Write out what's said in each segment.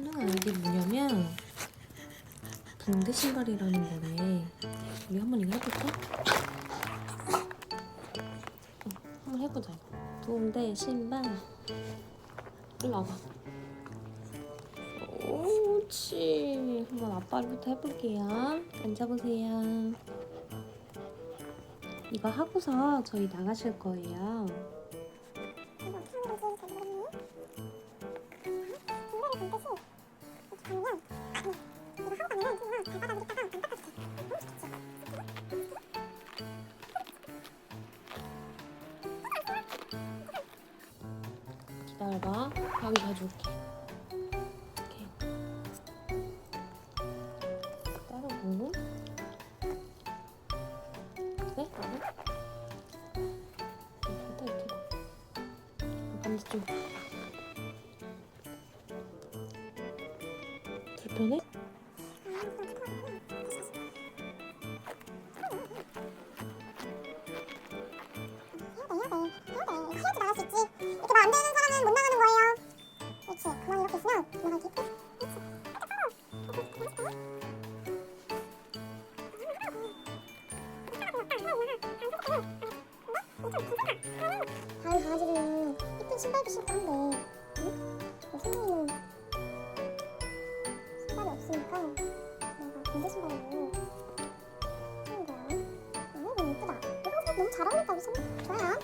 신동아 이게 뭐냐면 붕대 신발이라는 거래. 우리 한번 이거 해볼까? 어, 한번 해보자. 붕대 신발. 일로 와봐. 옳지. 한번 아빠부터 해볼게요. 앉아보세요. 이거 하고서 저희 나가실 거예요. 기다려봐. 여기 가져올게. 이렇게. 따르고. 그래? 나도? 이렇게 이렇게. 반대쪽. 편해? 그렇지. 다른 강아지들은 예쁜 신발도 신고 한데, 잘 어울린다 우리 선생님. 좋아요.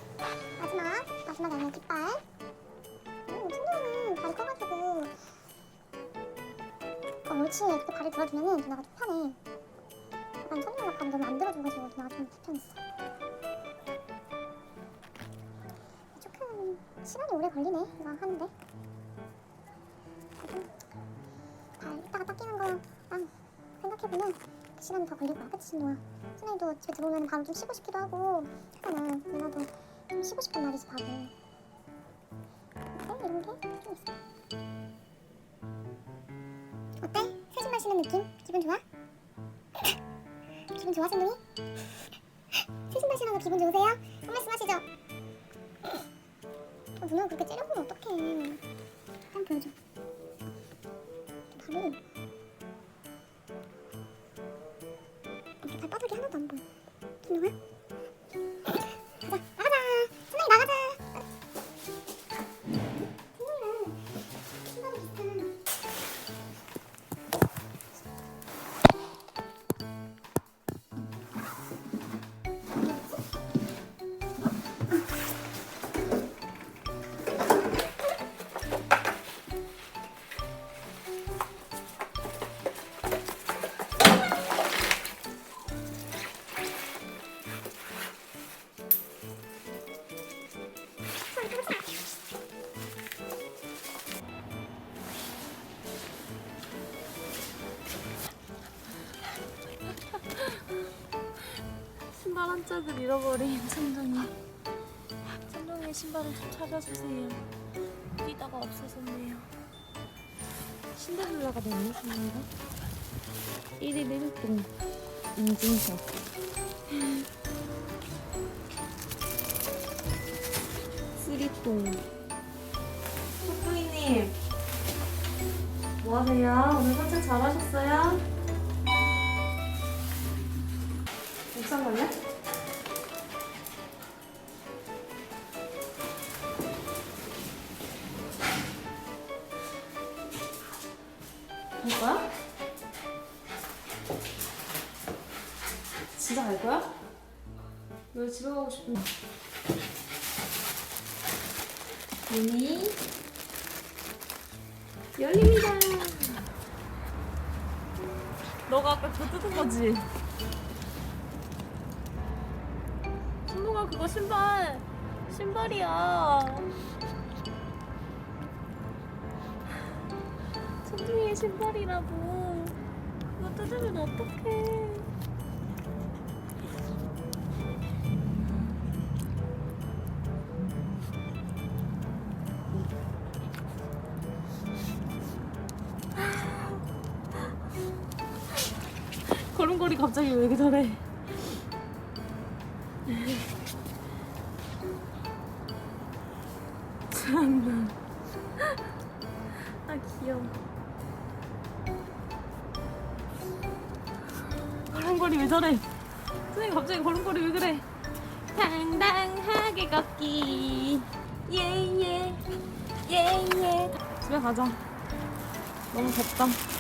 마지막 마지막 양의 깃발. 음, 친구는 발이 커가지고 어, 옳지 이렇게 발을 들어주면은 누나가 좀 편해. 약간 천둥이가 발을 너무 안 들어줘가지고 누나가 좀 불편했어. 조금 시간이 오래 걸리네 이거 하는데. 발 이따가 닦이는 거랑 생각해보면 시간이 더 걸릴 거야, 그치 신동아? 순이도 집에 들어오면 바로 좀 쉬고 싶기도 하고 하잖아. 누나도 좀 쉬고 싶단 말이지 바로. 근데 이런 게 좀 있어. 어때? 새 신발 신는 느낌? 기분 좋아? 기분 좋아, 신동이? 새 신발 신어서 기분 좋으세요? 한 말씀 하시죠. 어, 누나 그렇게 째려보면 어떡해. 한번 보여줘. 바로 하나도 안 보여. 신동아? 짝을 잃어버린 천둥이. 천둥이의 신발을 좀 찾아주세요. 뛰다가 없어졌네요. 신데렐라가 됐네, 신데렐라. 1일 1동 인증샷. 쓰리똥. 천둥이님. 뭐하세요? 오늘 산책 잘하셨어요? 걸려? 진짜 갈 거야? 왜 집에 가고 싶은 문이 열립니다. 너가 아까 저 뜯은 거지? 신동아 그거 신발 신발이야. 천둥이의 신발이라고. 그거 뜯으면 어떡해. 걸음걸이 갑자기 왜 이렇게 잘해? 참나. 아 귀여워. 걸음걸이 왜 저래? 선생님 갑자기 걸음걸이 왜 그래? 당당하게 걷기. 예예 예예. 집에 가자. 너무 덥다.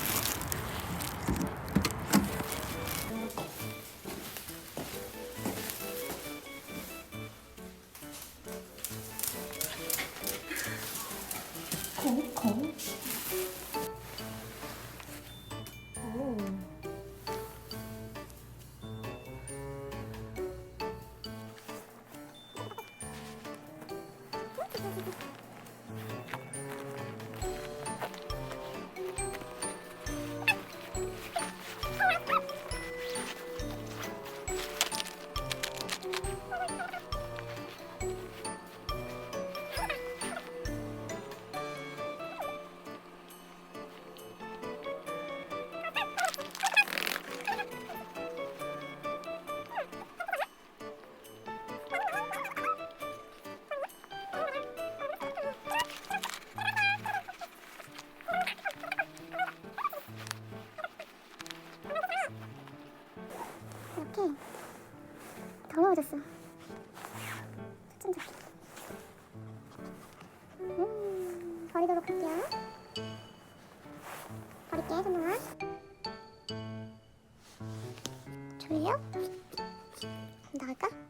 더러워졌어. 좀 잡게. 음, 버리도록 할게요. 버릴게, 손동아. 졸려? 나갈까?